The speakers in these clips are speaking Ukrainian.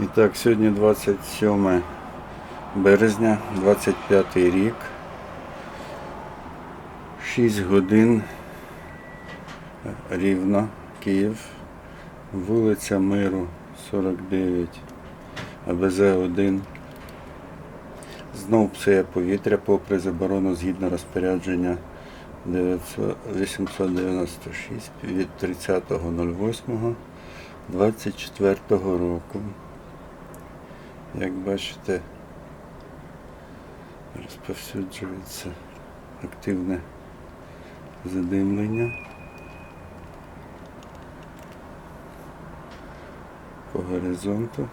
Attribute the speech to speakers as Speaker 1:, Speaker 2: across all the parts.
Speaker 1: І так, сьогодні 27 березня, 25 рік. 6 годин рівно Київ. Вулиця Миру 49, АБЗ 1. Знов псує повітря попри заборону згідно розпорядження 896 від 30.08.24 року. Як бачите, розповсюджується активне задимлення по горизонту.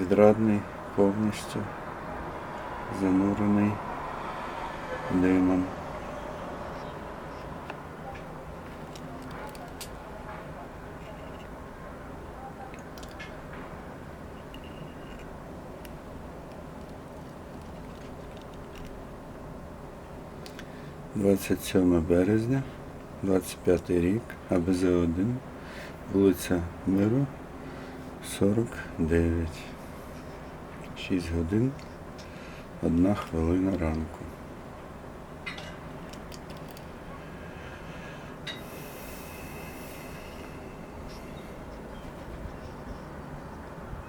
Speaker 1: Відрадний повністю занурений димом. Двадцять сьоме березня, 25 рік, АБЗ 1, вулиця Миру, 49. 6 годин, 1 хвилина ранку.